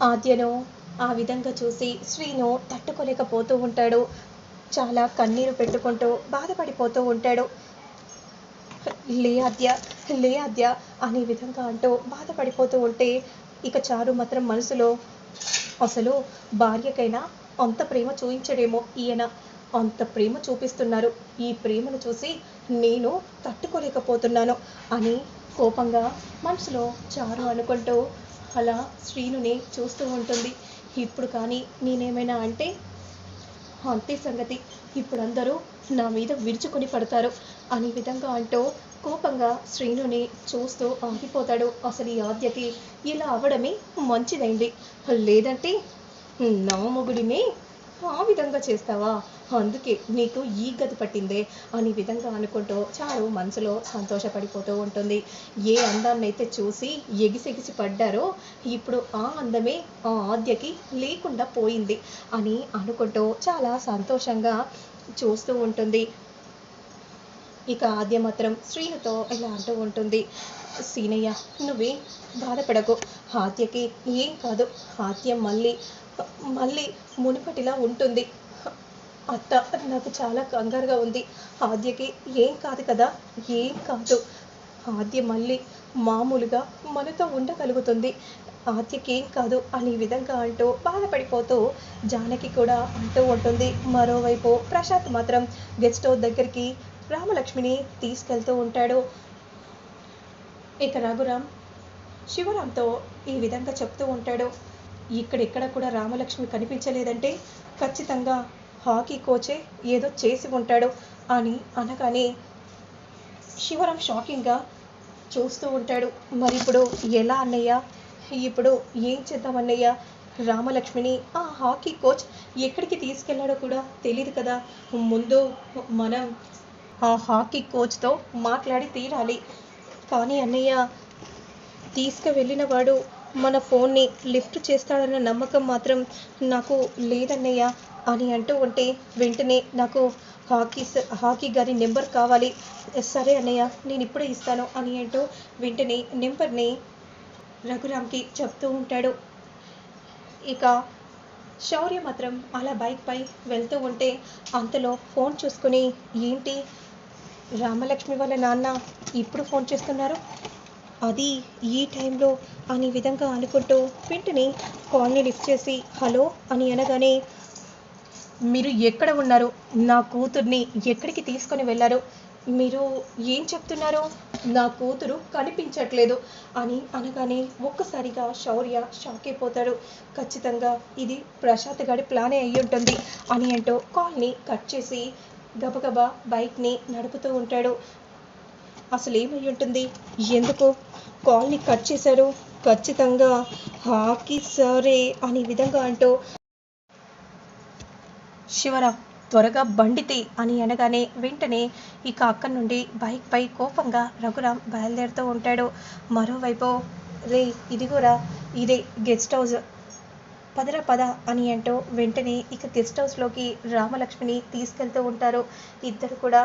ఆద్యను ఆ విధంగా చూసి శ్రీను తట్టుకోలేకపోతూ ఉంటాడు. చాలా కన్నీరు పెట్టుకుంటూ బాధపడిపోతూ ఉంటాడు. లే అద్య లే అద్య అనే విధంగా అంటూ బాధపడిపోతూ ఉంటే ఇక చారు మాత్రం మనసులో అసలు భార్యకైనా అంత ప్రేమ చూపించడేమో ఈయన అంత ప్రేమ చూపిస్తున్నారు. ఈ ప్రేమను చూసి నేను తట్టుకోలేకపోతున్నాను అని కోపంగా మనసులో చారు అనుకుంటూ అలా శ్రీనుని చూస్తూ ఉంటుంది. ఇప్పుడు కానీ నేనేమైనా అంటే అంతే సంగతి. ఇప్పుడు అందరూ నా మీద విరుచుకొని పడతారు. అనే విధంగా అంటూ కోపంగా శ్రీనుని చూస్తూ ఆగిపోతాడు. అసలు ఈ ఆద్యకి ఇలా అవ్వడమే మంచిదైంది. లేదంటే నా మొగుడిని ఆ విధంగా చేస్తావా? అందుకే నీకు ఈ గతి పట్టిందే అనే విధంగా అనుకుంటూ చారు మనసులో సంతోషపడిపోతూ ఉంటుంది. ఏ అందాన్నైతే చూసి ఎగిసెగిసి పడ్డారో ఇప్పుడు ఆ అందమే ఆ ఆద్యకి లేకుండా పోయింది అని అనుకుంటూ చాలా సంతోషంగా చూస్తూ ఉంటుంది. ఇక ఆద్య మాత్రం శ్రీనుతో ఇలా అంటూ ఉంటుంది. సీనయ్య నువ్వే బాధపడకు. హాత్యకి ఏం కాదు హాత్య మళ్ళీ మళ్ళీ మునుపటిలా ఉంటుంది. అత్త నాకు చాలా కంగారుగా ఉంది. ఆద్యకి ఏం కాదు కదా ఏం కాదు. ఆద్య మళ్ళీ మామూలుగా మనతో ఉండగలుగుతుంది. ఆద్యకి ఏం కాదు అనే విధంగా అంటూ బాధపడిపోతూ జానకి కూడా అంటూ ఉంటుంది. మరోవైపు ప్రశాంత్ మాత్రం గెస్ట్ హౌస్ దగ్గరికి రామలక్ష్మిని తీసుకెళ్తూ ఉంటాడు. ఇక రఘురామ్ శివరాంతో ఈ విధంగా చెప్తూ ఉంటాడు ఇక్కడెక్కడ కూడా రామలక్ష్మి కనిపించలేదంటే ఖచ్చితంగా హాకీ కోచే ఏదో చేసి ఉంటాడు అని అనగానే శివరాం షాకింగ్గా చూస్తూ ఉంటాడు. మరి ఇప్పుడు ఎలా అన్నయ్య? ఇప్పుడు ఏం చేద్దామన్నయ్య రామలక్ష్మిని ఆ హాకీ కోచ్ ఎక్కడికి తీసుకెళ్ళాడో కూడా తెలియదు కదా. ముందు మనం ఆ హాకీ కోచ్తో మాట్లాడి తీరాలి. కానీ అన్నయ్య తీసుకువెళ్ళిన వాడు మన ఫోన్ని లిఫ్ట్ చేస్తాడన్న నమ్మకం మాత్రం నాకు లేదన్నయ్య అని అంటూ ఉంటే వెంటనే నాకు హాకీ హాకీ గారి నెంబర్ కావాలి. సరే అన్నయ్య నేను ఇప్పుడే ఇస్తాను అని అంటూ వెంటనే నెంబర్ని రఘురామ్కి చెప్తూ ఉంటాడు. ఇక శౌర్య మాత్రం అలా బైక్ పై వెళ్తూ ఉంటే అంతలో ఫోన్ చూసుకుని ఏంటి? రామలక్ష్మి వాళ్ళ నాన్న ఇప్పుడు ఫోన్ చేస్తున్నారు. అది ఈ టైంలో అనే విధంగా అనుకుంటూ వెంటనే కాల్ని లిఫ్ట్ చేసి హలో అని అనగానే మీరు ఎక్కడ ఉన్నారు? నా కూతుర్ని ఎక్కడికి తీసుకొని వెళ్ళారు? మీరు ఏం చెప్తున్నారు? నా కూతురు కనిపించట్లేదు అని అనగానే ఒక్కసారిగా శౌర్య షాక్ అయిపోతాడు. ఖచ్చితంగా ఇది ప్రశాంత్ గారి ప్లానే అయ్యి ఉంటుంది అని అంటూ కాల్ని కట్ చేసి గబగబా బైక్ని నడుపుతూ ఉంటాడు. అసలు ఏమై ఉంటుంది? ఎందుకు? కాల్ని కట్ చేశారు. ఖచ్చితంగా హాకీ సరే అనే విధంగా అంటూ శివరామ్ త్వరగా బండితి అని అనగానే వెంటనే ఇక అక్కడి నుండి బైక్ పై కోపంగా రఘురామ్ బయలుదేరుతూ ఉంటాడు. మరోవైపు రే ఇదిగోరా ఇదే గెస్ట్ హౌస్ పదర పద అని అంటూ వెంటనే ఇక గెస్ట్ హౌస్లోకి రామలక్ష్మిని తీసుకెళ్తూ ఉంటారు. ఇద్దరు కూడా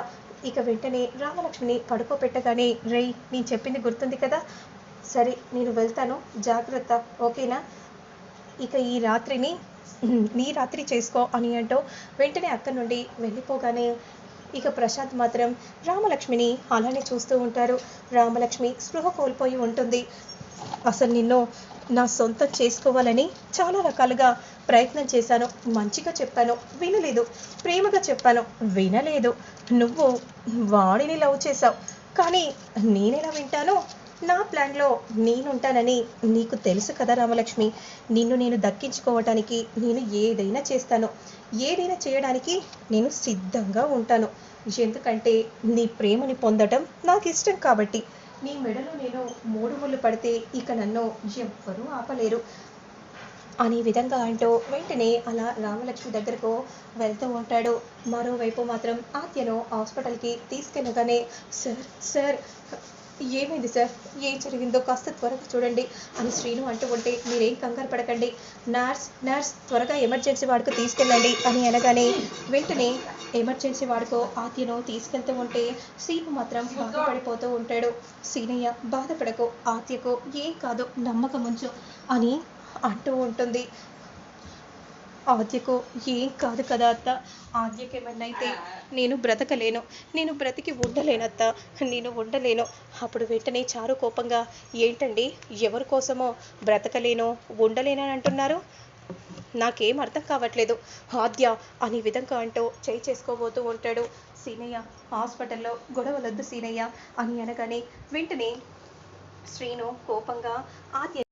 ఇక వెంటనే రామలక్ష్మిని పడుకోబెట్టగానే రేయ్ నేను చెప్పింది గుర్తుంది కదా? సరే నేను వెళ్తాను. జాగ్రత్త. ఓకేనా? ఇక ఈ రాత్రిని నీ రాత్రి చేసుకో అని అంటూ వెంటనే అక్కడి నుండి వెళ్ళిపోగానే ఇక ప్రశాంత్ మాత్రం రామలక్ష్మిని అలానే చూస్తూ ఉంటారు. రామలక్ష్మి స్పృహ కోల్పోయి ఉంటుంది. అసలు నిన్ను నా సొంతం చేసుకోవాలని చాలా రకాలుగా ప్రయత్నం చేశాను. మంచిగా చెప్పాను వినలేదు. ప్రేమగా చెప్పాను వినలేదు. నువ్వు వాడిని లవ్ చేశావు. కానీ నేనెలా వింటానో నా ప్లాన్లో నేనుంటానని నీకు తెలుసు కదా రామలక్ష్మి. నిన్ను నేను దక్కించుకోవటానికి నేను ఏదైనా చేస్తాను. ఏదైనా చేయడానికి నేను సిద్ధంగా ఉంటాను. ఎందుకంటే నీ ప్రేమని పొందటం నాకు ఇష్టం కాబట్టి. నీ మెడలో నేను మూడు ముళ్ళు పడితే ఇక నన్ను ఎవ్వరూ ఆపలేరు. అనే విధంగా అంటూ వెంటనే అలా రామలక్ష్మి దగ్గరకు వెళ్తూ ఉంటాడు. మరోవైపు మాత్రం ఆత్యను హాస్పిటల్కి తీసుకెళ్ళగానే సార్ సార్ ఏమైంది సార్? ఏం జరిగిందో కాస్త త్వరగా చూడండి అని శ్రీను అంటూ ఉంటే మీరేం కంగారు పడకండి. నర్స్ నర్స్ త్వరగా ఎమర్జెన్సీ వాడుకు తీసుకెళ్ళండి అని అనగానే వెంటనే ఎమర్జెన్సీ వాడుకో ఆత్యను తీసుకెళ్తూ ఉంటే సీను మాత్రం బాధపడిపోతూ ఉంటాడు. సీనయ్య బాధపడకు. ఆత్యకు ఏం కాదు నమ్మకం ఉంచు అని అంటూ ఉంటుంది. ఆద్యకు ఏం కాదు కదా అత్త? ఆద్యకి ఏమన్నా అయితే నేను బ్రతకలేను నేను బ్రతికి ఉండలేనత్త నేను ఉండలేను. అప్పుడు వెంటనే చారు కోపంగా ఏంటండి ఎవరి కోసమో బ్రతకలేను ఉండలేనని అంటున్నారు? నాకేం అర్థం కావట్లేదు. ఆద్య అనే విధంగా అంటూ చేయి చేసుకోబోతూ ఉంటాడు. సీనయ్య హాస్పిటల్లో గొడవలొద్దు సీనయ్య అని అనగానే వెంటనే శ్రీను కోపంగా ఆద్య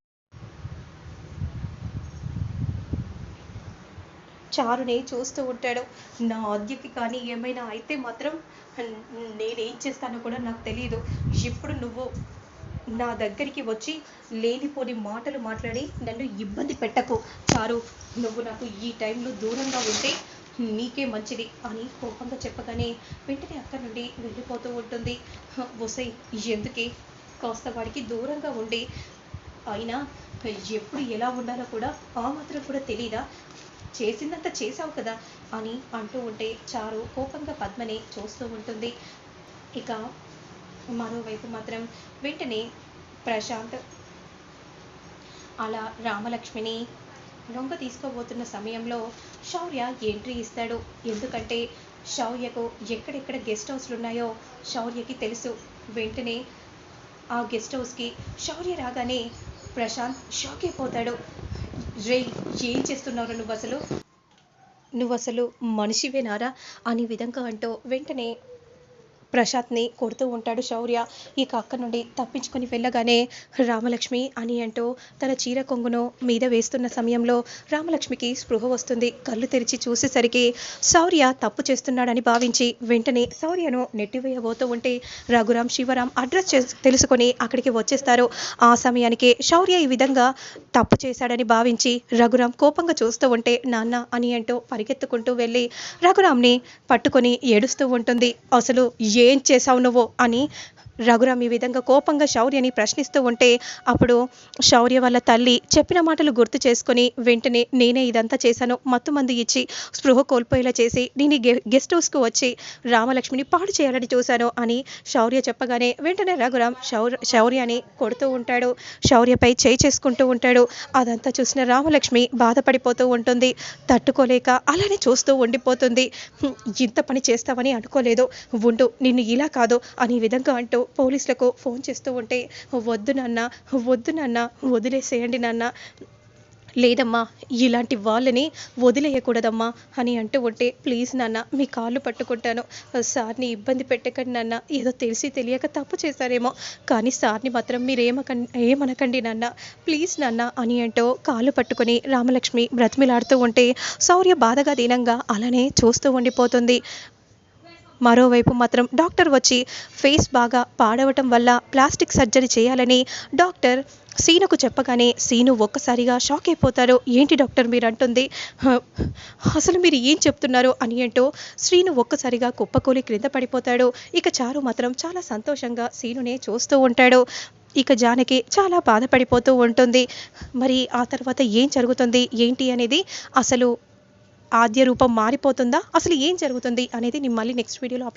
చారుని చూస్తూ ఉంటాడు. నా ఆద్యకి కానీ ఏమైనా అయితే మాత్రం నేనేం చేస్తానో కూడా నాకు తెలియదు ఇప్పుడు నువ్వు నా దగ్గరికి వచ్చి లేనిపోని మాటలు మాట్లాడి నన్ను ఇబ్బంది పెట్టకు. చారు నువ్వు నాకు ఈ టైంలో దూరంగా ఉంటే నీకే మంచిది అని కోపంగా చెప్పగానే వెంటనే అక్కడి నుండి వెళ్ళిపోతూ ఉంటుంది. వసై ఎందుకే? కాస్త వాడికి దూరంగా ఉండి. అయినా ఎప్పుడు ఎలా ఉండాలో కూడా ఆ మాత్రం కూడా తెలీదా? చేసిందంత చేశావు కదా అని అంటూ ఉంటే చారు కోపంగా పద్మని చూస్తూ ఉంటుంది. ఇక మరోవైపు మాత్రం వెంటనే ప్రశాంత్ అలా రామలక్ష్మిని లొంగ తీసుకోబోతున్న సమయంలో శౌర్య ఎంట్రీ ఇస్తాడు. ఎందుకంటే శౌర్యకు ఎక్కడెక్కడ గెస్ట్ హౌస్లు ఉన్నాయో శౌర్యకి తెలుసు. వెంటనే ఆ గెస్ట్ హౌస్కి శౌర్య రాగానే ప్రశాంత్ షాక్ అయిపోతాడు. రే ఏం చేస్తున్నావు నువ్వు అసలు నువ్వు అసలు మనిషివేనారా? అనే విధంగా అంటూ వెంటనే ప్రశాంత్ని కొడుతూ ఉంటాడు శౌర్య. ఇక అక్క నుండి తప్పించుకొని వెళ్ళగానే రామలక్ష్మి అని అంటూ తన చీర కొంగును మీద వేస్తున్న సమయంలో రామలక్ష్మికి స్పృహ వస్తుంది. కళ్ళు తెరిచి చూసేసరికి శౌర్య తప్పు చేస్తున్నాడని భావించి వెంటనే శౌర్యను నెట్టివేయబోతూ ఉంటే రఘురాం శివరాం అడ్రస్ తెలుసుకొని అక్కడికి వచ్చేస్తారు. ఆ సమయానికి శౌర్య ఈ విధంగా తప్పు చేశాడని భావించి రఘురాం కోపంగా చూస్తూ ఉంటే నాన్న అని అంటూ పరిగెత్తుకుంటూ వెళ్ళి రఘురాంని పట్టుకొని ఏడుస్తూ ఉంటుంది. అసలు ఏం చేశావు నువ్వు అని రఘురామ్ ఈ విధంగా కోపంగా శౌర్యని ప్రశ్నిస్తూ ఉంటే అప్పుడు శౌర్య వాళ్ళ తల్లి చెప్పిన మాటలు గుర్తు చేసుకొని వెంటనే నేనే ఇదంతా చేశాను. మత్తుమంది ఇచ్చి స్పృహ కోల్పోయేలా చేసి నేను గె- గెస్ట్ హౌస్కు వచ్చి రామలక్ష్మిని పాడు చేయాలని చూశాను అని శౌర్య చెప్పగానే వెంటనే రఘురామ్ శౌర్ శౌర్యని కొడుతూ ఉంటాడు. శౌర్యపై చేయి చేసుకుంటూ ఉంటాడు. అదంతా చూసిన రామలక్ష్మి బాధపడిపోతూ ఉంటుంది. తట్టుకోలేక అలానే చూస్తూ ఉండిపోతుంది. ఇంత పని చేస్తావని అనుకోలేదు. ఉండు నిన్ను ఇలా కాదు అని విధంగా అంటూ పోలీసులకు ఫోన్ చేస్తూ ఉంటే వద్దు నాన్న వద్దు నాన్న వదిలేసేయండి నాన్న. లేదమ్మా ఇలాంటి వాళ్ళని వదిలేయకూడదమ్మా అని అంటూ ఉంటే ప్లీజ్ నాన్న మీ కాళ్ళు పట్టుకుంటాను. సార్ని ఇబ్బంది పెట్టకండి నాన్న. ఏదో తెలిసి తెలియక తప్పు చేశారేమో. కానీ సార్ని మాత్రం మీరు ఏమనకండి నాన్న. ప్లీజ్ నాన్న అని అంటూ కాళ్ళు పట్టుకొని రామలక్ష్మి బ్రతిమిలాడుతూ ఉంటే శౌర్య బాధగా దీనంగా అలానే చూస్తూ ఉండిపోతుంది. మరోవైపు మాత్రం డాక్టర్ వచ్చి ఫేస్ బాగా పాడవటం వల్ల ప్లాస్టిక్ సర్జరీ చేయాలని డాక్టర్ సీనుకు చెప్పగానే సీను ఒక్కసారిగా షాక్ అయిపోతారు. ఏంటి డాక్టర్ మీరు అంటుంది అసలు మీరు ఏం చెప్తున్నారు? అని అంటూ శ్రీను ఒక్కసారిగా కుప్పకూలి క్రింద పడిపోతాడు. ఇక చారు మాత్రం చాలా సంతోషంగా సీనునే చూస్తూ ఉంటాడు. ఇక జానకి చాలా బాధపడిపోతూ ఉంటుంది. మరి ఆ తర్వాత ఏం జరుగుతుంది? ఏంటి అనేది అసలు ఆద్య రూపం మారిపోతుందా? అసలు ఏం జరుగుతుంది? అనేది నేను మళ్ళీ నెక్స్ట్ వీడియోలో